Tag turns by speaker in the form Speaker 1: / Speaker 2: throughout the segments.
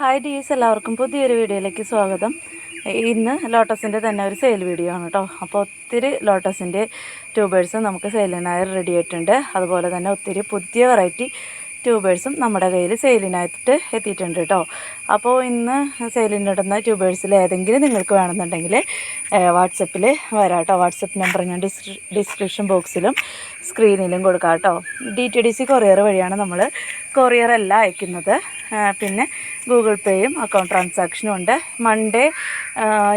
Speaker 1: Hi ഡീസ് എല്ലാവർക്കും പുതിയൊരു വീഡിയോയിലേക്ക് സ്വാഗതം. ഇന്ന് ലോട്ടസിന്റെ തന്നെ ഒരു സെയിൽ വീഡിയോ ആണ് കേട്ടോ അപ്പോൾ ഒത്തിരി ലോട്ടസിന്റെ ട്യൂബേഴ്സ് നമുക്ക് സെയിലിനായി റെഡി ആയിട്ടുണ്ട്. അതുപോലെ തന്നെ ഒത്തിരി പുതിയ വെറൈറ്റി ട്യൂബേഴ്സും നമ്മുടെ കയ്യിൽ സെയിലിനായിട്ട് എത്തിയിട്ടുണ്ട് കേട്ടോ അപ്പോൾ ഇന്ന് സെയിലിനിടുന്ന ട്യൂബേഴ്സിൽ ഏതെങ്കിലും നിങ്ങൾക്ക് വേണമെന്നുണ്ടെങ്കിൽ വാട്സപ്പിൽ വരാം കേട്ടോ വാട്സപ്പ് നമ്പർ ഞാൻ ഡിസ്ക്രി ഡിസ്ക്രിപ്ഷൻ ബോക്സിലും സ്ക്രീനിലും കൊടുക്കാം കേട്ടോ D T D C courier വഴിയാണ് നമ്മൾ കൊറിയർ അല്ല അയക്കുന്നത്. പിന്നെ ഗൂഗിൾ പേയും അക്കൗണ്ട് ട്രാൻസാക്ഷനും ഉണ്ട്. മൺഡേ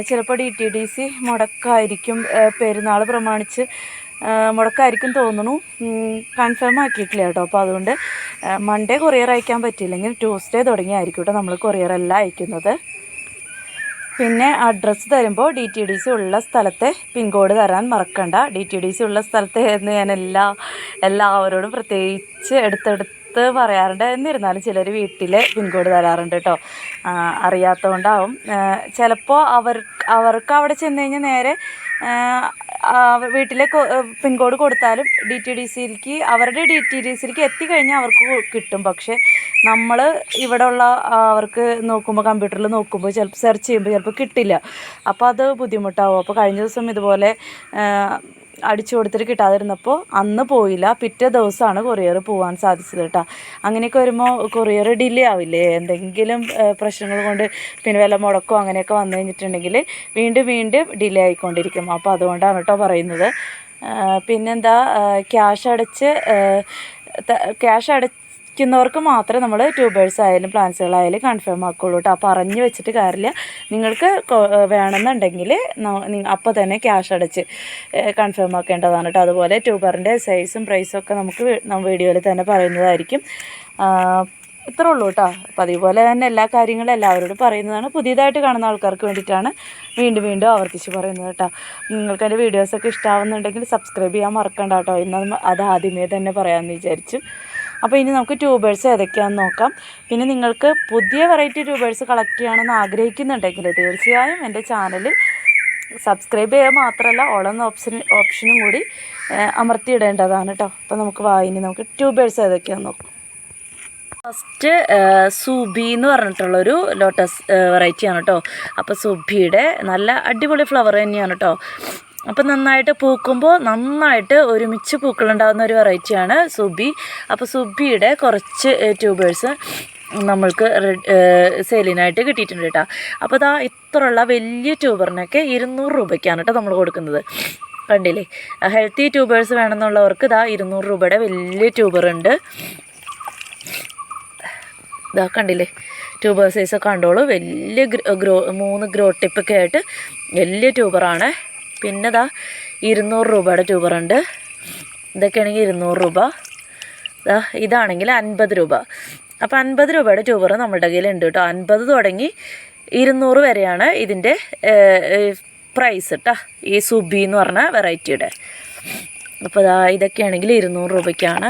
Speaker 1: ചിലപ്പോൾ ഡി ടി ഡി സി മുടക്കായിരിക്കും പെരുന്നാൾ പ്രമാണിച്ച് മുടക്കായിരിക്കും തോന്നുന്നു. കൺഫേം ആക്കിയിട്ടില്ല കേട്ടോ. അപ്പോൾ അതുകൊണ്ട് മൺഡേ കൊറിയർ അയക്കാൻ പറ്റിയില്ലെങ്കിൽ ട്യൂസ്ഡേ തുടങ്ങിയായിരിക്കും കേട്ടോ നമ്മൾ കൊറിയർ അല്ല അയക്കുന്നത്. പിന്നെ അഡ്രസ്സ് തരുമ്പോൾ ഡി ടി ഡി സി ഉള്ള സ്ഥലത്തെ പിൻകോഡ് തരാൻ മറക്കണ്ട. ഡി ടി ഡി സി ഉള്ള സ്ഥലത്തെ എന്ന് ഞാൻ എല്ലാ എല്ലാവരോടും പ്രത്യേകിച്ച് എടുത്തെടുത്ത് പറയാറുണ്ട്. എന്നിരുന്നാലും ചിലർ വീട്ടിലെ പിൻകോഡ് തരാറുണ്ട് കേട്ടോ. അറിയാത്തതുകൊണ്ടാവും. ചിലപ്പോൾ അവർ അവർക്ക് അവിടെ ചെന്ന് കഴിഞ്ഞാൽ നേരെ വീട്ടിലെ പിൻകോഡ് കൊടുത്താലും ഡി ടി ഡി സിയിലേക്ക് അവരുടെ ഡി ടി ഡി സിയിലേക്ക് എത്തിക്കഴിഞ്ഞാൽ അവർക്ക് കിട്ടും. പക്ഷേ നമ്മൾ ഇവിടെ ഉള്ള അവർക്ക് നോക്കുമ്പോൾ കമ്പ്യൂട്ടറിൽ നോക്കുമ്പോൾ ചിലപ്പോൾ സെർച്ച് ചെയ്യുമ്പോൾ ചിലപ്പോൾ കിട്ടില്ല. അപ്പോൾ അത് ബുദ്ധിമുട്ടാവും. അപ്പോൾ കഴിഞ്ഞ ദിവസം ഇതുപോലെ അടിച്ചു കൊടുത്തിട്ട് കിട്ടാതിരുന്നപ്പോൾ അന്ന് പോയില്ല. പിറ്റേ ദിവസമാണ് കൊറിയർ പോകാൻ സാധിച്ചത് കേട്ടോ അങ്ങനെയൊക്കെ വരുമ്പോൾ കൊറിയർ ഡിലേ ആവില്ലേ? എന്തെങ്കിലും പ്രശ്നങ്ങൾ കൊണ്ട് പിന്നെ വില മുടക്കോ അങ്ങനെയൊക്കെ വന്നു കഴിഞ്ഞിട്ടുണ്ടെങ്കിൽ വീണ്ടും വീണ്ടും ഡിലേ ആയിക്കൊണ്ടിരിക്കും. അപ്പോൾ അതുകൊണ്ടാണ് കേട്ടോ പറയുന്നത്. പിന്നെന്താ? ക്യാഷ് അടച്ച് ക്യാഷ് അടയ്ക്കുന്നവർക്ക് മാത്രമേ നമ്മൾ ട്യൂബേഴ്സ് ആയാലും പ്ലാന്റ്സുകളായാലും കൺഫേം ആക്കുള്ളൂ കേട്ടോ പറഞ്ഞു വെച്ചിട്ട് കാര്യമില്ല. നിങ്ങൾക്ക് വേണമെന്നുണ്ടെങ്കിൽ അപ്പോൾ തന്നെ ക്യാഷ് അടച്ച് കൺഫേം ആക്കേണ്ടതാണ് കേട്ടോ അതുപോലെ ട്യൂബറിന്റെ സൈസും പ്രൈസും ഒക്കെ നമുക്ക് വീഡിയോയിൽ തന്നെ പറയുന്നതായിരിക്കും. ഇത്രേ ഉള്ളൂ കേട്ടോ അപ്പോൾ അതേപോലെ തന്നെ എല്ലാ കാര്യങ്ങളും എല്ലാവരോടും പറയുന്നതാണ്. പുതിയതായിട്ട് കാണുന്ന ആൾക്കാർക്ക് വേണ്ടിയിട്ടാണ് വീണ്ടും വീണ്ടും ആവർത്തിച്ച് പറയുന്നത് കേട്ടോ നിങ്ങൾക്ക് എന്റെ വീഡിയോസൊക്കെ ഇഷ്ടമാവുന്നുണ്ടെങ്കിൽ സബ്സ്ക്രൈബ് ചെയ്യാൻ മറക്കണ്ട കേട്ടോ ഇന്ന് അത് ആദ്യമേ തന്നെ പറയാമെന്ന് വിചാരിച്ചു. അപ്പോൾ ഇനി നമുക്ക് ട്യൂബേഴ്സ് ഏതൊക്കെയാണെന്ന് നോക്കാം. പിന്നെ നിങ്ങൾക്ക് പുതിയ വെറൈറ്റി ട്യൂബേഴ്സ് കളക്ട് ചെയ്യണമെന്ന് ആഗ്രഹിക്കുന്നുണ്ടെങ്കിൽ തീർച്ചയായും എന്റെ ചാനൽ സബ്സ്ക്രൈബ് ചെയ്യുക മാത്രമല്ല ഓളെന്ന ഓപ്ഷൻ ഓപ്ഷനും കൂടി അമർത്തിയിടേണ്ടതാണ് കേട്ടോ അപ്പോൾ നമുക്ക് വായിനി നമുക്ക് ട്യൂബേഴ്സ് ഏതൊക്കെയാണെന്ന് നോക്കാം. ഫസ്റ്റ് സുബി എന്ന് പറഞ്ഞിട്ടുള്ളൊരു ലോട്ടസ് വെറൈറ്റിയാണ് കേട്ടോ അപ്പോൾ സുബിയുടെ നല്ല അടിപൊളി ഫ്ലവർ തന്നെയാണ് കേട്ടോ അപ്പോൾ നന്നായിട്ട് പൂക്കുമ്പോൾ നന്നായിട്ട് ഒരുമിച്ച് പൂക്കളുണ്ടാകുന്ന ഒരു വെറൈറ്റിയാണ് സുബി. അപ്പോൾ സുബിയുടെ കുറച്ച് ട്യൂബേഴ്സ് നമ്മൾക്ക് സെയിലിനായിട്ട് കിട്ടിയിട്ടുണ്ട് കേട്ടോ അപ്പോൾ ഇതാ ഇത്രയുള്ള വലിയ ട്യൂബറിനൊക്കെ ഇരുന്നൂറ് രൂപയ്ക്കാണ് കേട്ടോ നമ്മൾ കൊടുക്കുന്നത്. കണ്ടില്ലേ? ഹെൽത്തി ട്യൂബേഴ്സ് വേണമെന്നുള്ളവർക്ക് ഇതാ ഇരുന്നൂറ് രൂപയുടെ വലിയ ട്യൂബറുണ്ട് ഇതാ കണ്ടില്ലേ? ട്യൂബർ സൈസ് കണ്ടോളൂ. വലിയ ഗ്രോ മൂന്ന് ഗ്രോ ടിപ്പൊക്കെ ആയിട്ട് വലിയ ട്യൂബറാണ് പിന്നെ ഇതാ ഇരുന്നൂറ് രൂപയുടെ ട്യൂബറുണ്ട് ഇതൊക്കെയാണെങ്കിൽ ഇരുന്നൂറ് രൂപ. ഇതാ ഇതാണെങ്കിൽ അൻപത് രൂപ. അപ്പോൾ അൻപത് രൂപയുടെ ട്യൂബർ നമ്മുടെ കയ്യിലുണ്ട് കേട്ടോ. അൻപത് തുടങ്ങി ഇരുന്നൂറ് വരെയാണ് ഇതിന്റെ പ്രൈസ് കേട്ടോ ഈ സുബി എന്ന് പറഞ്ഞ വെറൈറ്റിയുടെ അപ്പോൾ ഇതാ ഇതൊക്കെയാണെങ്കിൽ ഇരുന്നൂറ് രൂപയ്ക്കാണ്.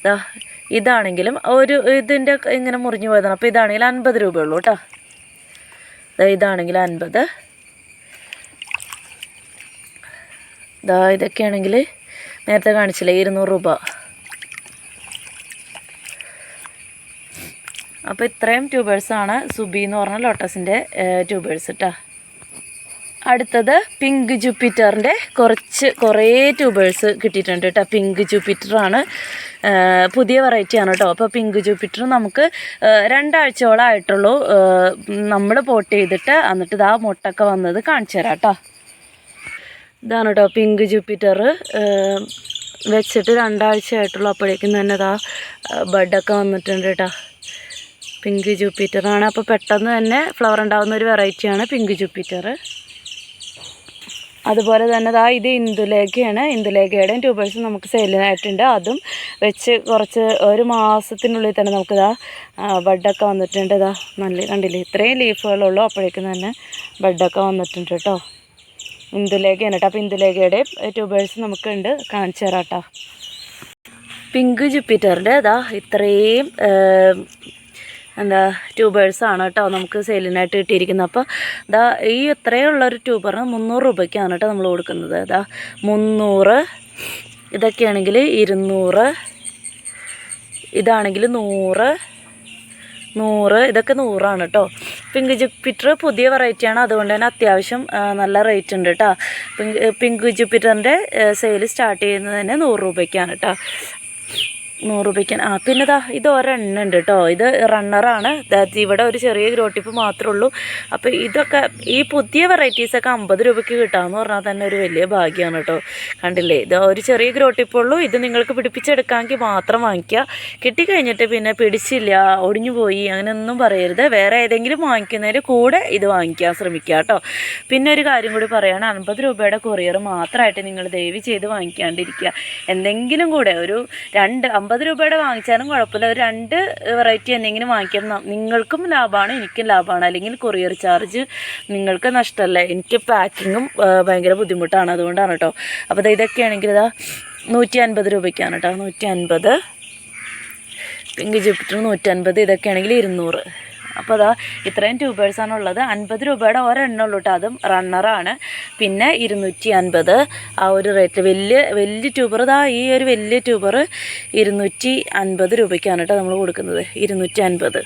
Speaker 1: ഇതാ ഇതാണെങ്കിലും ഒരു ഇതിന്റെ ഇങ്ങനെ മുറിഞ്ഞു പോയതാണ്. അപ്പോൾ ഇതാണെങ്കിൽ അൻപത് രൂപയുള്ളൂ കേട്ടോ. ഇതാണെങ്കിൽ അൻപത്. ദാ ഇതൊക്കെയാണെങ്കിൽ നേരത്തെ കാണിച്ചില്ലേ ഇരുന്നൂറ് രൂപ. അപ്പോൾ ഇത്രയും ട്യൂബേഴ്സാണ് സുബി എന്ന് പറഞ്ഞ ലോട്ടസിന്റെ ട്യൂബേഴ്സ് കേട്ടോ അടുത്തത് പിങ്ക് ജൂപ്പിറ്ററിന്റെ കുറച്ച് കുറേ ട്യൂബേഴ്സ് കിട്ടിയിട്ടുണ്ട് കേട്ടോ പിങ്ക് ജൂപ്പിറ്ററാണ് പുതിയ വെറൈറ്റിയാണ് കേട്ടോ അപ്പോൾ പിങ്ക് ജൂപ്പിറ്റർ നമുക്ക് രണ്ടാഴ്ചയോളം ആയിട്ടുള്ളൂ നമ്മൾ പോട്ട് ചെയ്തിട്ട് എന്നിട്ട് ഇതാ മുട്ടൊക്കെ വന്നത് കാണിച്ചു തരാം കേട്ടോ ഇതാണ് കേട്ടോ പിങ്ക് ജൂപ്പിറ്റർ. വെച്ചിട്ട് രണ്ടാഴ്ച ആയിട്ടുള്ളൂ അപ്പോഴേക്കും തന്നെ ഇതാ ബഡൊക്കെ വന്നിട്ടുണ്ട് കേട്ടോ. പിങ്ക് ജൂപ്പിറ്ററാണ് അപ്പോൾ പെട്ടെന്ന് തന്നെ ഫ്ലവർ ഉണ്ടാകുന്ന ഒരു വെറൈറ്റിയാണ് പിങ്ക് ജൂപ്പിറ്റർ. അതുപോലെ തന്നെ ദാ ഇത് ഇന്ദുലേഖയാണ്. ഇന്ദുലേഖയുടെയും ട്യൂബേഴ്സും നമുക്ക് സെയിലിനായിട്ടുണ്ട്. അതും വെച്ച് കുറച്ച് ഒരു മാസത്തിനുള്ളിൽ തന്നെ നമുക്ക് ഇതാ ബഡൊക്കെ വന്നിട്ടുണ്ട് ഇതാ നല്ല കണ്ടില്ലേ? ഇത്രയും ലീഫുകളുള്ളൂ അപ്പോഴേക്കും തന്നെ ബഡൊക്കെ വന്നിട്ടുണ്ട് കേട്ടോ. ഇന്ദുലേഖയാണ് കേട്ടോ. അപ്പോൾ ഇന്ദുലേഖയുടെ ട്യൂബേഴ്സ് നമുക്കുണ്ട്. കാണിച്ചു തരാം കേട്ടോ. പിങ്ക് ജുപ്പിറ്ററിന്റെ ഇതാ ഇത്രയും എന്താ ട്യൂബേഴ്സാണ് കേട്ടോ നമുക്ക് സെയിലിനായിട്ട് കിട്ടിയിരിക്കുന്നത്. അപ്പോൾ ഇതാ ഈ ഇത്രയുള്ള ഒരു ട്യൂബറിന് മുന്നൂറ് രൂപയ്ക്കാണ് കേട്ടോ നമ്മൾ കൊടുക്കുന്നത്. ഇതാ മുന്നൂറ് ഇതൊക്കെയാണെങ്കിൽ ഇരുന്നൂറ് ഇതാണെങ്കിൽ നൂറ് നൂറ് ഇതൊക്കെ നൂറാണ് കേട്ടോ പിങ്ക് ജുപ്പിറ്റർ പുതിയ വെറൈറ്റിയാണ് അതുകൊണ്ട് തന്നെ അത്യാവശ്യം നല്ല റേറ്റ് ഉണ്ട് കേട്ടോ പിങ്ക് പിങ്ക് ജുപ്പിറ്ററിന്റെ സെയിൽ സ്റ്റാർട്ട് ചെയ്യുന്നത് തന്നെ നൂറ് രൂപയ്ക്കാണ് കേട്ടോ നൂറ് രൂപയ്ക്ക് ആ പിന്നെ ദാ ഇത് ഒരെണ്ണം ഉണ്ട് കേട്ടോ ഇത് റണ്ണറാണ് ഇവിടെ ഒരു ചെറിയ ഗ്രോട്ടിപ്പ് മാത്രമേ ഉള്ളൂ. അപ്പോൾ ഇതൊക്കെ ഈ പുതിയ വെറൈറ്റീസൊക്കെ അമ്പത് രൂപയ്ക്ക് കിട്ടാമെന്ന് പറഞ്ഞാൽ തന്നെ ഒരു വലിയ ഭാഗ്യമാണ് കേട്ടോ കണ്ടില്ലേ? ഇത് ഒരു ചെറിയ ഗ്രോട്ടിപ്പ് ഉള്ളൂ. ഇത് നിങ്ങൾക്ക് പിടിപ്പിച്ചെടുക്കാമെങ്കിൽ മാത്രം വാങ്ങിക്കുക. കിട്ടിക്കഴിഞ്ഞിട്ട് പിന്നെ പിടിച്ചില്ല ഒടിഞ്ഞു പോയി അങ്ങനെയൊന്നും പറയരുത്. വേറെ ഏതെങ്കിലും വാങ്ങിക്കുന്നതിന് കൂടെ ഇത് വാങ്ങിക്കാൻ ശ്രമിക്കുക കേട്ടോ പിന്നെ ഒരു കാര്യം കൂടി പറയുകയാണ് അൻപത് രൂപയുടെ കൊറിയർ മാത്രമായിട്ട് നിങ്ങൾ ദയവ് ചെയ്ത് വാങ്ങിക്കാണ്ടിരിക്കുക. എന്തെങ്കിലും കൂടെ ഒരു രണ്ട് അമ്പത് രൂപയുടെ വാങ്ങിച്ചാലും കുഴപ്പമില്ല. ഒരു രണ്ട് വെറൈറ്റി എന്തെങ്കിലും വാങ്ങിക്കാൻ ന- നിങ്ങൾക്കും ലാഭമാണ് എനിക്കും ലാഭമാണ് അല്ലെങ്കിൽ കൊറിയർ ചാർജ് നിങ്ങൾക്ക് നഷ്ടമല്ല എനിക്ക് പാക്കിങ്ങും ഭയങ്കര ബുദ്ധിമുട്ടാണ് അതുകൊണ്ടാണ് കേട്ടോ അപ്പോൾ ഇതൊക്കെയാണെങ്കിൽ ഇതാ നൂറ്റി അൻപത് രൂപയ്ക്കാണ് കേട്ടോ നൂറ്റി അൻപത് പിങ്ക് ജൂപ്പിറ്റർ നൂറ്റൻപത് ഇതൊക്കെയാണെങ്കിൽ ഇരുന്നൂറ്. അപ്പോൾ അതാ ഇത്രയും ട്യൂബേഴ്സാണ് ഉള്ളത്. അൻപത് രൂപയുടെ ഒരെണ്ണം ഉള്ളൂ കേട്ടോ അതും റണ്ണറാണ് പിന്നെ ഇരുന്നൂറ്റി അൻപത് ആ ഒരു റേറ്റ് വലിയ വലിയ ട്യൂബർ ഇതാ. ഈ ഒരു വലിയ ട്യൂബർ ഇരുന്നൂറ്റി അൻപത് രൂപയ്ക്കാണ് കേട്ടോ നമ്മൾ കൊടുക്കുന്നത്. ഇരുന്നൂറ്റി അൻപത്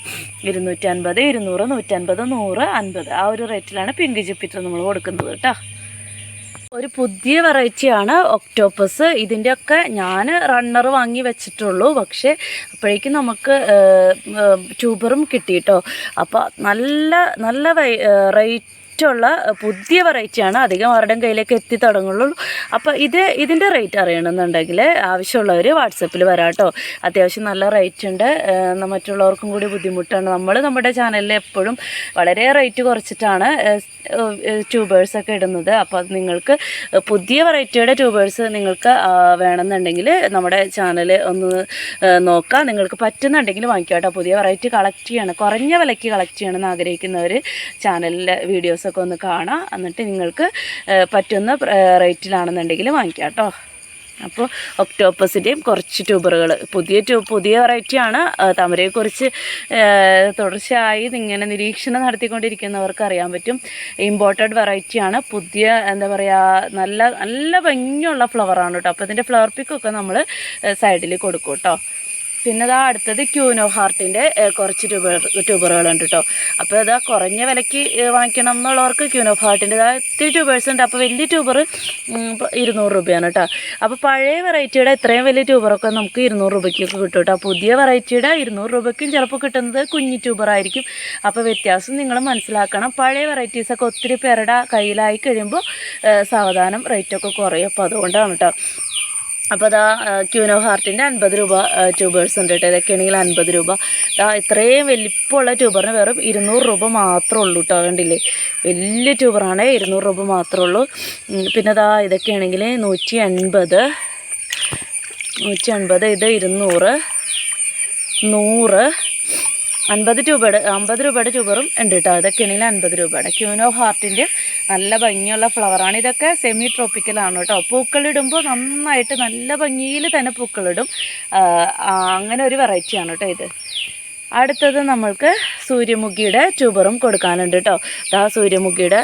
Speaker 1: ഇരുന്നൂറ്റി അൻപത് ഇരുന്നൂറ് നൂറ്റൻപത് നൂറ് അൻപത്. ആ ഒരു റേറ്റിലാണ് പിങ്ക് ജിപ്പിറ്റർ നമ്മൾ കൊടുക്കുന്നത് കേട്ടോ ഒരു പുതിയ വെറൈറ്റിയാണ് ഒക്ടോപ്പസ്. ഇതിന്റെയൊക്കെ ഞാൻ റണ്ണർ വാങ്ങി വെച്ചിട്ടുള്ളൂ. പക്ഷേ അപ്പോഴേക്കും നമുക്ക് ട്യൂബറും കിട്ടി കേട്ടോ അപ്പോൾ നല്ല നല്ല റേറ്റ് ഉള്ള പുതിയ വെറൈറ്റിയാണ് അധികം ആരുടെയും കയ്യിലേക്ക് എത്തി തുടങ്ങുള്ളൂ. അപ്പോൾ ഇത് ഇതിന്റെ റേറ്റ് അറിയണമെന്നുണ്ടെങ്കിൽ ആവശ്യമുള്ളവർ വാട്സപ്പിൽ വരാട്ടോ അത്യാവശ്യം നല്ല റേറ്റ് ഉണ്ട്. മറ്റുള്ളവർക്കും കൂടി ബുദ്ധിമുട്ടാണ്. നമ്മൾ നമ്മുടെ ചാനലിൽ എപ്പോഴും വളരെ റേറ്റ് കുറച്ചിട്ടാണ് ട്യൂബേഴ്സൊക്കെ ഇടുന്നത്. അപ്പോൾ നിങ്ങൾക്ക് പുതിയ വെറൈറ്റിയുടെ ട്യൂബേഴ്സ് നിങ്ങൾക്ക് വേണമെന്നുണ്ടെങ്കിൽ നമ്മുടെ ചാനൽ ഒന്ന് നോക്കാം. നിങ്ങൾക്ക് പറ്റുന്നുണ്ടെങ്കിൽ വാങ്ങിക്കാം കേട്ടോ പുതിയ വെറൈറ്റി കളക്ട് ചെയ്യണം. കുറഞ്ഞ വിലയ്ക്ക് കളക്ട് ചെയ്യണമെന്ന് ആഗ്രഹിക്കുന്നവർ ചാനലിലെ വീഡിയോസൊക്കെ ഒന്ന് കാണാം. എന്നിട്ട് നിങ്ങൾക്ക് പറ്റുന്ന റേറ്റിലാണെന്നുണ്ടെങ്കിൽ വാങ്ങിക്കാം കേട്ടോ അപ്പോൾ ഒക്ടോപ്പസിന്റെയും കുറച്ച് ട്യൂബറുകൾ പുതിയ ട്യൂ പുതിയ വെറൈറ്റിയാണ്. തമരയെക്കുറിച്ച് തുടർച്ചയായി ഇങ്ങനെ നിരീക്ഷണം നടത്തിക്കൊണ്ടിരിക്കുന്നവർക്ക് അറിയാൻ പറ്റും. ഇമ്പോർട്ടഡ് വെറൈറ്റിയാണ്. പുതിയ എന്താ പറയുക നല്ല നല്ല ഭംഗിയുള്ള ഫ്ലവറാണ് കേട്ടോ. അപ്പോൾ ഇതിന്റെ ഫ്ലവർ പിക്കൊക്കെ നമ്മൾ സൈഡിൽ കൊടുക്കും കേട്ടോ. പിന്നെ ഇതാ അടുത്തത് ക്യൂനോ ഹാർട്ടിന്റെ കുറച്ച് ട്യൂബർ ട്യൂബറുകളുണ്ട് കേട്ടോ അപ്പോൾ ഇതാ കുറഞ്ഞ വിലയ്ക്ക് വാങ്ങിക്കണം എന്നുള്ളവർക്ക് ക്യൂനോ ഹാർട്ടിന്റെ ഇതാ ഇത്തിരി ട്യൂബേഴ്സ് ഉണ്ട്. അപ്പോൾ വലിയ ട്യൂബർ ഇരുന്നൂറ് രൂപയാണ് കേട്ടോ അപ്പോൾ പഴയ വെറൈറ്റിയുടെ ഇത്രയും വലിയ ട്യൂബറൊക്കെ നമുക്ക് ഇരുന്നൂറ് രൂപയ്ക്കൊക്കെ കിട്ടും കേട്ടോ പുതിയ വെറൈറ്റിയുടെ ഇരുന്നൂറ് രൂപയ്ക്കും ചിലപ്പോൾ കിട്ടുന്നത് കുഞ്ഞു ട്യൂബറായിരിക്കും. അപ്പോൾ വ്യത്യാസം നിങ്ങൾ മനസ്സിലാക്കണം. പഴയ വെറൈറ്റീസൊക്കെ ഒത്തിരി പേരുടെ കയ്യിലായി കഴിയുമ്പോൾ സാവധാനം റേറ്റൊക്കെ കുറയും. അപ്പോൾ അതുകൊണ്ടാണ് കേട്ടോ അപ്പോൾ അതാ ക്യൂനോ ഹാർട്ടിന്റെ അൻപത് രൂപ ട്യൂബേഴ്സ് ഉണ്ട് കേട്ടോ. ഇതൊക്കെയാണെങ്കിൽ അൻപത് രൂപ. ദാ ഇത്രയും വലിപ്പമുള്ള ട്യൂബറിന് വെറും ഇരുന്നൂറ് രൂപ മാത്രമേ ഉള്ളൂ കേട്ടോ. കണ്ടില്ലേ? വലിയ ട്യൂബറാണ് ഇരുന്നൂറ് രൂപ മാത്രമേ ഉള്ളൂ. പിന്നെ ദാ ഇതൊക്കെയാണെങ്കിൽ നൂറ്റി എൺപത് നൂറ്റി എൺപത് ഇത് ഇരുന്നൂറ്. നൂറ്. അൻപത് രൂപയുടെ അമ്പത് രൂപയുടെ ട്യൂബറും ഉണ്ട് കേട്ടോ. ഇതൊക്കെയാണെങ്കിൽ അൻപത് രൂപയുടെ. ക്യൂനോ ഹാർട്ടിന്റെ നല്ല ഭംഗിയുള്ള ഫ്ലവറാണ് ഇതൊക്കെ സെമി ട്രോപ്പിക്കലാണ് കേട്ടോ. പൂക്കളിടുമ്പോൾ നന്നായിട്ട് നല്ല ഭംഗിയിൽ തന്നെ പൂക്കളിടും അങ്ങനെ ഒരു വെറൈറ്റിയാണ് കേട്ടോ ഇത്. അടുത്തത് നമ്മൾക്ക് സൂര്യമുഖിയുടെ ട്യൂബറും കൊടുക്കാനുണ്ട് കേട്ടോ. ആ സൂര്യമുഖിയുടെ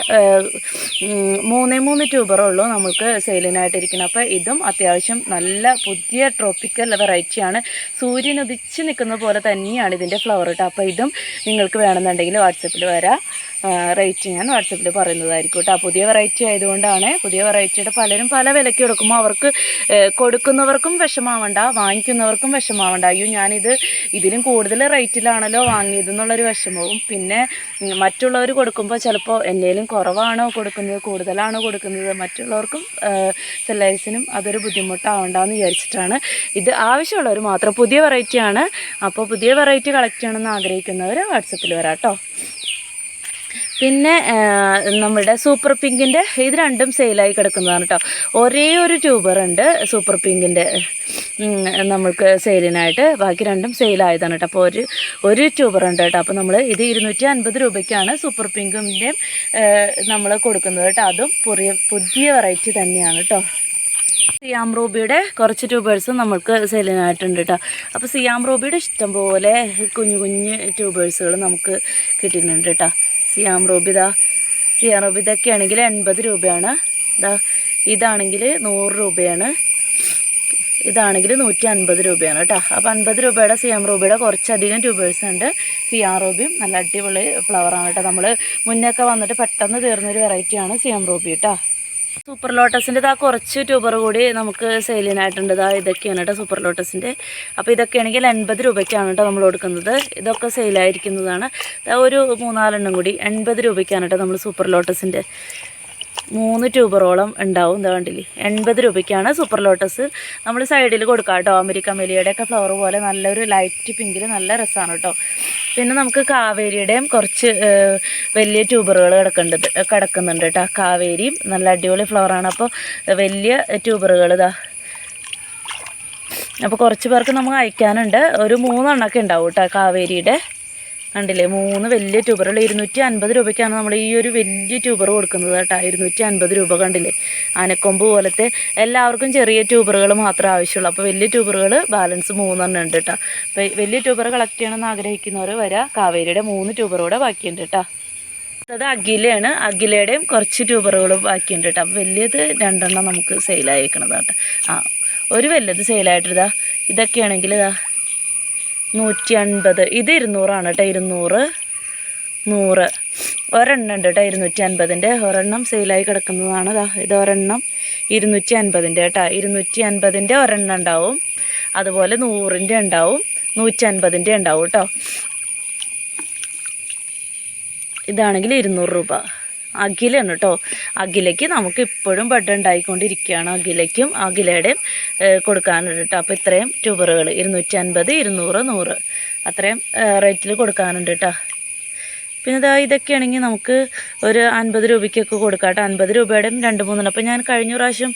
Speaker 1: മൂന്നേ മൂന്ന് ട്യൂബറേ ഉള്ളൂ നമുക്ക് സെയിലിനായിട്ടിരിക്കുന്നത്. അപ്പോൾ ഇതും അത്യാവശ്യം നല്ല പുതിയ ട്രോപ്പിക്കൽ വെറൈറ്റിയാണ് സൂര്യൻ ഉദിച്ച് നിൽക്കുന്ന പോലെ തന്നെയാണ് ഇതിന്റെ ഫ്ലവർ കേട്ടോ. അപ്പോൾ ഇതും നിങ്ങൾക്ക് വേണമെന്നുണ്ടെങ്കിൽ വാട്സപ്പിൽ വരാം. റേറ്റ് ഞാൻ വാട്സപ്പിൽ പറയുന്നതായിരിക്കും കേട്ടോ. പുതിയ വെറൈറ്റി ആയതുകൊണ്ടാണ് പുതിയ വെറൈറ്റിയുടെ പലരും പല വിലയ്ക്ക് കൊടുക്കുമ്പോൾ അവർക്ക് കൊടുക്കുന്നവർക്കും വിഷമാവണ്ട വാങ്ങിക്കുന്നവർക്കും വിഷമാവണ്ട. അയ്യോ ഞാനിത് ഇതിലും കൂടുതൽ റേറ്റിലാണല്ലോ വാങ്ങിയതെന്നുള്ളൊരു വിഷമവും. പിന്നെ മറ്റുള്ളവർ കൊടുക്കുമ്പോൾ ചിലപ്പോൾ എന്നേലും കുറവാണോ കൊടുക്കുന്നത് കൂടുതലാണോ കൊടുക്കുന്നത് മറ്റുള്ളവർക്കും സെല്ലേഴ്സിനും അതൊരു ബുദ്ധിമുട്ടാവണ്ടെന്ന് വിചാരിച്ചിട്ടാണ് ഇത് ആവശ്യമുള്ളവർ മാത്രം. പുതിയ വെറൈറ്റിയാണ് അപ്പോൾ പുതിയ വെറൈറ്റി കളക്ട് ചെയ്യണമെന്ന് ആഗ്രഹിക്കുന്നവർ വാട്സപ്പിൽ വരാം കേട്ടോ. പിന്നെ നമ്മുടെ സൂപ്പർ പിങ്കിന്റെ ഇത് രണ്ടും സെയിലായി കിടക്കുന്നതാണ് കേട്ടോ ഒരേ ഒരു ട്യൂബർ ഉണ്ട് സൂപ്പർ പിങ്കിന്റെ നമ്മൾക്ക് സെയിലിനായിട്ട് ബാക്കി രണ്ടും സെയിലായതാണ് കേട്ടോ അപ്പോൾ ഒരു ഒരു ട്യൂബർ ഉണ്ട് കേട്ടോ അപ്പോൾ നമ്മൾ ഇത് ഇരുന്നൂറ്റി അൻപത് രൂപയ്ക്കാണ് സൂപ്പർ പിങ്കിന്റെ നമ്മൾ കൊടുക്കുന്നത് കേട്ടോ അതും പുതിയ പുതിയ വെറൈറ്റി തന്നെയാണ് കേട്ടോ സിയാം റൂബിയുടെ കുറച്ച് ട്യൂബേഴ്സും നമുക്ക് സെയിലിനായിട്ടുണ്ട് കേട്ടോ അപ്പോൾ സിയാം റൂബിയുടെ ഇഷ്ടംപോലെ കുഞ്ഞു കുഞ്ഞ് ട്യൂബേഴ്സുകൾ നമുക്ക് കിട്ടിയിട്ടുണ്ട് കേട്ടോ സിയാം റൂബി ഇതാ സിയാം റൂബി ഇതൊക്കെ ആണെങ്കിൽ എൺപത് രൂപയാണ്. ഇതാ ഇതാണെങ്കിൽ നൂറ് രൂപയാണ്. ഇതാണെങ്കിൽ നൂറ്റി അൻപത് രൂപയാണ് കേട്ടോ. അപ്പോൾ അൻപത് രൂപയുടെ സിയാം റൂബിയുടെ കുറച്ചധികം ട്യൂബേഴ്സ് ഉണ്ട്. സിയാം റൂബിയും നല്ല അടിപൊളി ഫ്ലവറാണ് കേട്ടോ. നമ്മൾ മുന്നൊക്കെ വന്നിട്ട് പെട്ടെന്ന് തീർന്നൊരു വെറൈറ്റിയാണ് സിയാം റോബി കേട്ടോ. സൂപ്പർ ലോട്ടസിന്റെ ഇതാ കുറച്ച് ട്യൂബർ കൂടി നമുക്ക് സെയിലിനായിട്ടുണ്ട്. ഇതാ ഇതൊക്കെയാണ് കേട്ടോ സൂപ്പർ ലോട്ടസിന്റെ അപ്പോൾ ഇതൊക്കെയാണെങ്കിൽ എൺപത് രൂപയ്ക്കാണ് കേട്ടോ നമ്മൾ കൊടുക്കുന്നത്. ഇതൊക്കെ സെയിലായിരിക്കുന്നതാണ്. ഒരു മൂന്നാലെണ്ണം കൂടി എൺപത് രൂപയ്ക്കാണ് കേട്ടോ നമ്മൾ സൂപ്പർ ലോട്ടസിന്റെ മൂന്ന് ട്യൂബറോളം ഉണ്ടാവും. എന്താ കണ്ടില്ലേ? എൺപത് രൂപയ്ക്കാണ് സൂപ്പർ ലോട്ടസ്. നമ്മൾ സൈഡിൽ കൊടുക്കാം കേട്ടോ. അമേരിക്ക മെലിയുടെ ഒക്കെ ഫ്ലവർ പോലെ നല്ലൊരു ലൈറ്റ് പിങ്കിൽ നല്ല രസമാണ് കേട്ടോ. പിന്നെ നമുക്ക് കാവേരിയുടെയും കുറച്ച് വലിയ ട്യൂബറുകൾ കിടക്കേണ്ടത് കിടക്കുന്നുണ്ട് കേട്ടോ. കാവേരിയും നല്ല അടിപൊളി ഫ്ലവറാണ് അപ്പോൾ വലിയ ട്യൂബറുകൾ ഇതാ. അപ്പോൾ കുറച്ച് പേർക്ക് നമുക്ക് അയക്കാനുണ്ട്. ഒരു മൂന്നെണ്ണമൊക്കെ ഉണ്ടാവും കേട്ടോ കാവേരിയുടെ. കണ്ടില്ലേ? മൂന്ന് വലിയ ട്യൂബറുകൾ ഇരുന്നൂറ്റി അൻപത് രൂപയ്ക്കാണ് നമ്മൾ ഈ ഒരു വലിയ ട്യൂബർ കൊടുക്കുന്നത് കേട്ടോ. ഇരുന്നൂറ്റി അൻപത് രൂപ കണ്ടില്ലേ? ആനക്കൊമ്പ് പോലത്തെ എല്ലാവർക്കും ചെറിയ ട്യൂബറുകൾ മാത്രമേ ആവശ്യമുള്ളൂ. അപ്പോൾ വലിയ ട്യൂബറുകൾ ബാലൻസ് മൂന്നെണ്ണം ഉണ്ട് കേട്ടോ. അപ്പോൾ വലിയ ട്യൂബർ കളക്ട് ചെയ്യണമെന്ന് ആഗ്രഹിക്കുന്നവർ വരാം. കാവേരിയുടെ മൂന്ന് ട്യൂബറൂടെ ബാക്കിയുണ്ട് കേട്ടോ. അത് അഖിലയാണ്. അഖിലയുടെയും കുറച്ച് ട്യൂബറുകൾ ബാക്കിയുണ്ട് കേട്ടോ. അപ്പോൾ വലിയത് രണ്ടെണ്ണം നമുക്ക് സെയിലായിരിക്കണത് കേട്ടോ. ആ ഒരു വലിയത് സെയിലായിട്ടിതാ. ഇതൊക്കെയാണെങ്കിൽ ഇതാ. നൂറ്റി അൻപത് ഇത് ഇരുന്നൂറാണ് കേട്ടോ ഇരുന്നൂറ് നൂറ്. ഒരെണ്ണം ഉണ്ട് കേട്ടോ ഇരുന്നൂറ്റി അൻപതിന്റെ ഒരെണ്ണം സെയിലായി കിടക്കുന്നതാണ്. ഇതാ ഒരെണ്ണം ഇരുന്നൂറ്റി അൻപതിന്റെ കേട്ടോ ഇരുന്നൂറ്റി അൻപതിന്റെ ഒരെണ്ണം ഉണ്ടാവും. അതുപോലെ നൂറിന്റെ ഉണ്ടാവും. നൂറ്റി അൻപതിന്റെ ഉണ്ടാവും കേട്ടോ ഇതാണെങ്കിൽ ഇരുന്നൂറ് രൂപ. അഖിലാണ് കേട്ടോ. അഖിലയ്ക്ക് നമുക്ക് ഇപ്പോഴും ബഡ് ഉണ്ടായിക്കൊണ്ടിരിക്കുകയാണ്. അഖിലയ്ക്കും അഖിലയുടെയും കൊടുക്കാനുണ്ട് കേട്ടോ. അപ്പോൾ ഇത്രയും ട്യൂബറുകൾ ഇരുന്നൂറ്റി അൻപത് ഇരുന്നൂറ് നൂറ്. അത്രയും റേറ്റിൽ കൊടുക്കാനുണ്ട് കേട്ടോ. പിന്നെ ഇതാ ഇതൊക്കെയാണെങ്കിൽ നമുക്ക് ഒരു അൻപത് രൂപയ്ക്കൊക്കെ കൊടുക്കാം കേട്ടോ. അൻപത് രൂപയുടെയും രണ്ട് മൂന്നെണ്ണം. അപ്പോൾ ഞാൻ കഴിഞ്ഞ പ്രാവശ്യം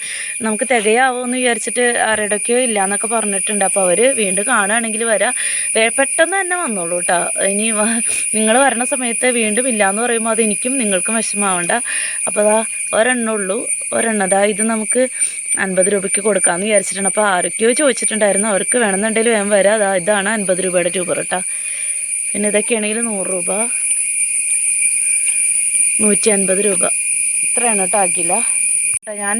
Speaker 1: നമുക്ക് തികയാവോ എന്ന് വിചാരിച്ചിട്ട് ആരുടെയൊക്കെയോ ഇല്ല എന്നൊക്കെ പറഞ്ഞിട്ടുണ്ട്. അപ്പോൾ അവർ വീണ്ടും കാണുകയാണെങ്കിൽ വരാം. പെട്ടെന്ന് തന്നെ വന്നോളൂ കേട്ടോ. ഇനി നിങ്ങൾ വരണ സമയത്ത് വീണ്ടും ഇല്ല എന്ന് പറയുമ്പോൾ അത് എനിക്കും നിങ്ങൾക്കും വിഷമാവണ്ട അപ്പോൾ അതാ ഒരെണ്ണം ഉള്ളൂ. ഒരെണ്ണം. അതാ ഇത് നമുക്ക് അൻപത് രൂപയ്ക്ക് കൊടുക്കാമെന്ന് വിചാരിച്ചിട്ടുണ്ട് അപ്പോൾ ആരൊക്കെയോ ചോദിച്ചിട്ടുണ്ടായിരുന്നു അവർക്ക് വേണമെന്നുണ്ടെങ്കിൽ വേഗം വരാം. അതാ ഇതാണ് അൻപത് രൂപയുടെ ട്യൂബർ കേട്ടോ. പിന്നെ ഇതൊക്കെയാണെങ്കിൽ നൂറ് രൂപ. നൂറ്റി അൻപത് രൂപ. ഇത്രയാണ് കേട്ടോ ആക്കില്ല ഞാൻ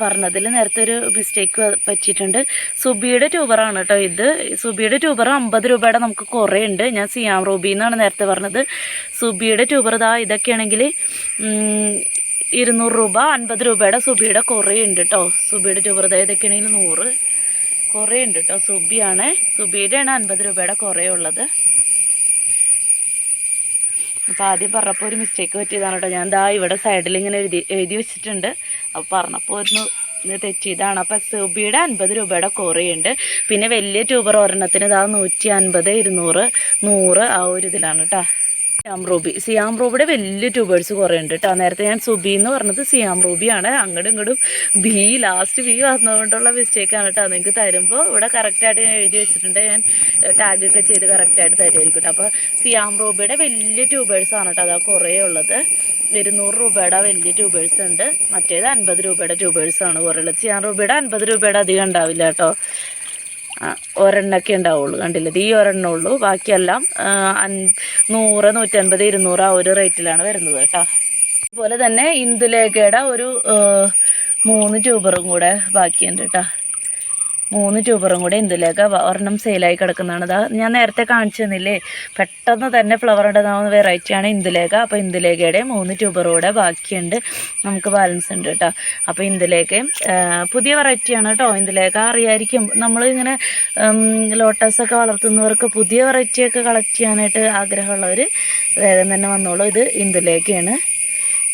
Speaker 1: പറഞ്ഞതിൽ നേരത്തെ ഒരു മിസ്റ്റേക്ക് പറ്റിയിട്ടുണ്ട്. സുബിയുടെ ട്യൂബറാണ് കേട്ടോ ഇത്. സുബിയുടെ ട്യൂബർ അമ്പത് രൂപയുടെ നമുക്ക് കുറേ ഉണ്ട് ഞാൻ സിയാം റൂബി എന്നാണ് നേരത്തെ പറഞ്ഞത്. സുബിയുടെ ട്യൂബർ ഇതാ ഇതൊക്കെയാണെങ്കിൽ ഇരുന്നൂറ് രൂപ അൻപത് രൂപയുടെ സുബിയുടെ കുറേ ഉണ്ട് കേട്ടോ സുബിയുടെ ട്യൂബർ ഇതാ ഇതൊക്കെയാണെങ്കിൽ നൂറ്. കുറേ ഉണ്ട് കേട്ടോ സുബിയാണ് സുബിയുടെയാണ് അൻപത് രൂപയുടെ കുറേ ഉള്ളത് അപ്പോൾ ആദ്യം പറഞ്ഞപ്പോൾ ഒരു മിസ്റ്റേക്ക് പറ്റിയതാണ് കേട്ടോ. ഞാൻ ദാ ഇവിടെ സൈഡിൽ ഇങ്ങനെ എഴുതി എഴുതി വെച്ചിട്ടുണ്ട്. അപ്പോൾ പറഞ്ഞപ്പോൾ ഒന്ന് തെറ്റിയതാണ്. അപ്പോൾ സുബിയുടെ അൻപത് രൂപയുടെ കുറയുണ്ട് പിന്നെ വലിയ ട്യൂബർ ഒരെണ്ണത്തിന് ഇതാ നൂറ്റി അൻപത് ഇരുന്നൂറ് നൂറ് ആ ഒരു ഇതിലാണ് കേട്ടോ. സിയാം റൂബി സിയാം റൂബിയുടെ വലിയ ട്യൂബേഴ്സ് കുറേ ഉണ്ട് കേട്ടോ. നേരത്തെ ഞാൻ സുബി എന്ന് പറഞ്ഞത് സിയാം റൂബിയാണ് അങ്ങോട്ടും ഇങ്ങോട്ടും ബി ലാസ്റ്റ് ബി വന്നതുകൊണ്ടുള്ള മിസ്റ്റേക്കാണ് കേട്ടോ. നിങ്ങൾക്ക് തരുമ്പോൾ ഇവിടെ കറക്റ്റായിട്ട് ഞാൻ എഴുതി വെച്ചിട്ടുണ്ട്. ഞാൻ ടാഗൊക്കെ ചെയ്ത് കറക്റ്റായിട്ട് തരുമായിരിക്കും കേട്ടോ. അപ്പോൾ സിയാം റൂബിയുടെ വലിയ ട്യൂബേഴ്സ് ആണ് കേട്ടോ. അതാ കുറേ ഉള്ളത്. ഇരുന്നൂറ് രൂപയുടെ വലിയ ട്യൂബേഴ്സ് ഉണ്ട്. മറ്റേത് അൻപത് രൂപയുടെ ട്യൂബേഴ്സാണ് കുറേ ഉള്ളത്. സിയാം റൂബിയുടെ അൻപത് രൂപയുടെ അധികം ഉണ്ടാവില്ല കേട്ടോ. ആ, ഒരെണ്ണമൊക്കെ ഉണ്ടാവുള്ളൂ. കണ്ടില്ല? ഈ ഒരെണ്ണേ ഉള്ളൂ. ബാക്കിയെല്ലാം നൂറ് നൂറ്റൻപത് ഇരുന്നൂറ് ആ ഒരു റേറ്റിലാണ് വരുന്നത് കേട്ടോ. അതുപോലെ തന്നെ ഇന്ദുലേഖയുടെ ഒരു മൂന്ന് ട്യൂബറും കൂടെ ബാക്കിയുണ്ട് കേട്ടോ. മൂന്ന് ട്യൂബറും കൂടെ ഇന്ദുലേഖ ഒരെണ്ണം സെയിലായി കിടക്കുന്നതാണ്. അതാ ഞാൻ നേരത്തെ കാണിച്ചു തന്നില്ലേ? പെട്ടെന്ന് തന്നെ ഫ്ലവർ ഉണ്ടാകുന്ന വെറൈറ്റിയാണ് ഇന്ദുലേഖ. അപ്പോൾ ഇന്ദുലേഖയുടെ മൂന്ന് ട്യൂബറും കൂടെ ബാക്കിയുണ്ട്. നമുക്ക് ബാലൻസ് ഉണ്ട് കേട്ടോ അപ്പോൾ ഇന്ദുലേഖയും പുതിയ വെറൈറ്റിയാണ് കേട്ടോ ഇന്ദുലേഖ അറിയായിരിക്കും. നമ്മളിങ്ങനെ ലോട്ടസൊക്കെ വളർത്തുന്നവർക്ക് പുതിയ വെറൈറ്റിയൊക്കെ കളക്ട് ചെയ്യാനായിട്ട് ആഗ്രഹമുള്ളവർ വേഗം തന്നെ വന്നോളൂ. ഇത് ഇന്ദുലേഖയാണ്.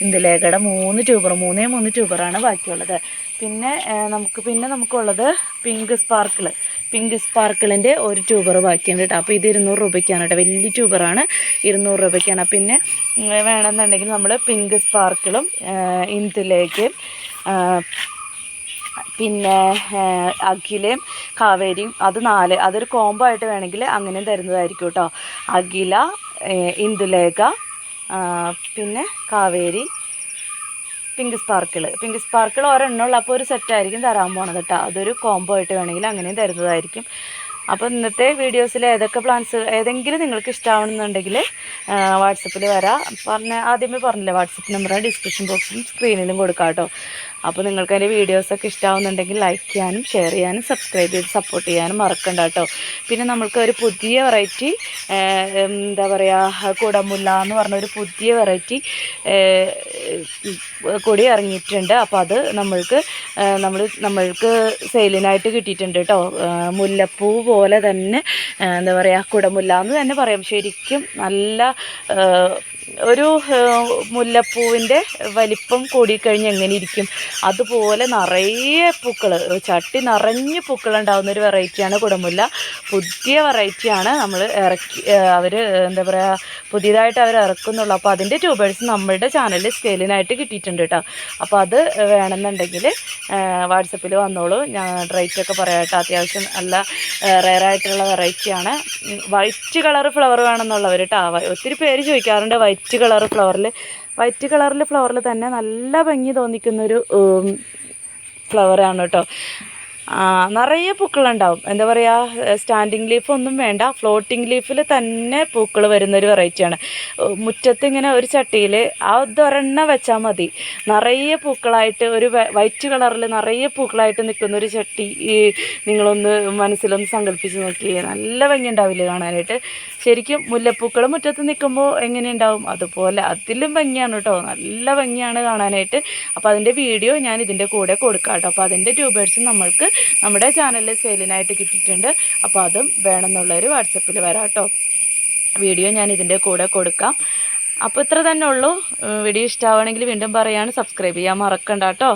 Speaker 1: ഇന്ദുലേഖയുടെ മൂന്ന് ട്യൂബർ മൂന്നേ മൂന്ന് ട്യൂബറാണ് ബാക്കിയുള്ളത്. പിന്നെ നമുക്ക് പിന്നെ നമുക്കുള്ളത് പിങ്ക് സ്പാർക്കിൾ പിങ്ക് സ്പാർക്കിളിന്റെ ഒരു ട്യൂബർ ബാക്കിയുണ്ട് കേട്ടോ. അപ്പോൾ ഇത് ഇരുന്നൂറ് രൂപയ്ക്കാണ് കേട്ടോ. വലിയ ട്യൂബറാണ് ഇരുന്നൂറ് രൂപയ്ക്കാണ്. പിന്നെ വേണമെന്നുണ്ടെങ്കിൽ നമ്മൾ പിങ്ക് സ്പാർക്കിളും ഇന്ദുലേഖയും പിന്നെ അഖിലയും കാവേരിയും അത് നാല് അതൊരു കോംബോ ആയിട്ട് വേണമെങ്കിൽ അങ്ങനെയും തരുന്നതായിരിക്കും കേട്ടോ. അഖില ഇന്ദുലേഖ പിന്നെ Kaveri pink sparkle pink sparkle ഒരെണ്ണം ഉള്ളൂ അപ്പോൾ ഒരു സെറ്റായിരിക്കും തരാൻ പോണത് കേട്ടോ അതൊരു കോംബോ ആയിട്ട് വേണമെങ്കിൽ അങ്ങനെയും തരുന്നതായിരിക്കും. അപ്പോൾ ഇന്നത്തെ വീഡിയോസിൽ ഏതൊക്കെ പ്ലാൻസ് ഏതെങ്കിലും നിങ്ങൾക്ക് ഇഷ്ടമാവണമെന്നുണ്ടെങ്കിൽ വാട്സപ്പിൽ വരാം. പറഞ്ഞ ആദ്യമേ പറഞ്ഞില്ലേ വാട്സപ്പ് നമ്പർ ഡിസ്ക്രിപ്ഷൻ ബോക്സിലും സ്ക്രീനിലും കൊടുക്കാം കേട്ടോ അപ്പോൾ നിങ്ങൾക്ക് അതിന്റെ വീഡിയോസൊക്കെ ഇഷ്ടമാവുന്നുണ്ടെങ്കിൽ ലൈക്ക് ചെയ്യാനും ഷെയർ ചെയ്യാനും സബ്സ്ക്രൈബ് ചെയ്ത് സപ്പോർട്ട് ചെയ്യാനും മറക്കണ്ട കേട്ടോ. പിന്നെ നമുക്ക് ഒരു പുതിയ വെറൈറ്റി എന്താ പറയുക കുടമുല്ല എന്ന് പറഞ്ഞ ഒരു പുതിയ വെറൈറ്റി കൂടി ഇറങ്ങിയിട്ടുണ്ട്. അപ്പോൾ അത് നമ്മൾക്ക് നമ്മൾ നമ്മൾക്ക് സെയിലിനായിട്ട് കിട്ടിയിട്ടുണ്ട് കേട്ടോ. മുല്ലപ്പൂ പോലെ തന്നെ എന്താ പറയുക കുടമുല്ല എന്ന് തന്നെ പറയാം. ശരിക്കും നല്ല ഒരു മുല്ലപ്പൂവിന്റെ വലിപ്പം കൂടിക്കഴിഞ്ഞ് എങ്ങനെ ഇരിക്കും അതുപോലെ നിറയെ പൂക്കൾ ചട്ടി നിറഞ്ഞ് പൂക്കളുണ്ടാവുന്ന ഒരു വെറൈറ്റിയാണ് കുടമുല്ല. പുതിയ വെറൈറ്റിയാണ് നമ്മൾ ഇറക്കി അവർ എന്താ പറയുക പുതിയതായിട്ട് അവർ ഇറക്കുന്നുള്ളൂ. അപ്പോൾ അതിന്റെ ട്യൂബേഴ്സ് നമ്മളുടെ ചാനലിൽ സ്കെയിലിനായിട്ട് കിട്ടിയിട്ടുണ്ട് കേട്ടോ. അപ്പോൾ അത് വേണമെന്നുണ്ടെങ്കിൽ വാട്സപ്പിൽ വന്നോളൂ. ഞാൻ റേറ്റ് ഒക്കെ പറയാം കേട്ടോ അത്യാവശ്യം നല്ല റെയർ ആയിട്ടുള്ള വെറൈറ്റിയാണ്. വൈറ്റ് കളർ ഫ്ലവർ വേണമെന്നുള്ളവർ കേട്ടോ ഒത്തിരി പേര് ചോദിക്കാറുണ്ട് വൈറ്റ് കളർ ഫ്ലവറിൽ വൈറ്റ് കളറിൽ ഫ്ലവറിൽ തന്നെ നല്ല ഭംഗി തോന്നിക്കുന്നൊരു ഫ്ലവറാണ് കേട്ടോ. നിറയെ പൂക്കളുണ്ടാവും. എന്താ പറയുക സ്റ്റാൻഡിങ് ലീഫ് ഒന്നും വേണ്ട. ഫ്ലോട്ടിംഗ് ലീഫിൽ തന്നെ പൂക്കൾ വരുന്നൊരു വെറൈറ്റിയാണ്. മുറ്റത്ത് ഇങ്ങനെ ഒരു ചട്ടിയിൽ ആ അതൊരെണ്ണ വെച്ചാൽ മതി. നിറയെ പൂക്കളായിട്ട് ഒരു വൈറ്റ് കളറിൽ നിറയെ പൂക്കളായിട്ട് നിൽക്കുന്ന ഒരു ചട്ടി നിങ്ങളൊന്ന് മനസ്സിലൊന്ന് സങ്കല്പിച്ച് നോക്കിയേ. നല്ല ഭംഗി ഉണ്ടാവില്ലേ കാണാനായിട്ട്. ശരിക്കും മുല്ലപ്പൂക്കൾ മുറ്റത്ത് നിൽക്കുമ്പോൾ എങ്ങനെയുണ്ടാവും? അതുപോലെ അതിലും ഭംഗിയാണ് കേട്ടോ നല്ല ഭംഗിയാണ് കാണാനായിട്ട്. അപ്പോൾ അതിന്റെ വീഡിയോ ഞാൻ ഇതിന്റെ കൂടെ കൊടുക്കാം കേട്ടോ അപ്പോൾ അതിന്റെ ട്യൂബേഴ്സും നമ്മൾക്ക് നമ്മുടെ ചാനലിൽ സെയിലിനായിട്ട് കിട്ടിയിട്ടുണ്ട്. അപ്പോൾ അതും വേണമെന്നുള്ളവർ വാട്സപ്പിൽ വരാം കേട്ടോ വീഡിയോ ഞാൻ ഇതിന്റെ കൂടെ കൊടുക്കാം. അപ്പോൾ ഇത്ര തന്നെ ഉള്ളൂ. വീഡിയോ ഇഷ്ടമാവണമെങ്കിൽ വീണ്ടും പറയാണ്. സബ്സ്ക്രൈബ് ചെയ്യാൻ മറക്കണ്ട കേട്ടോ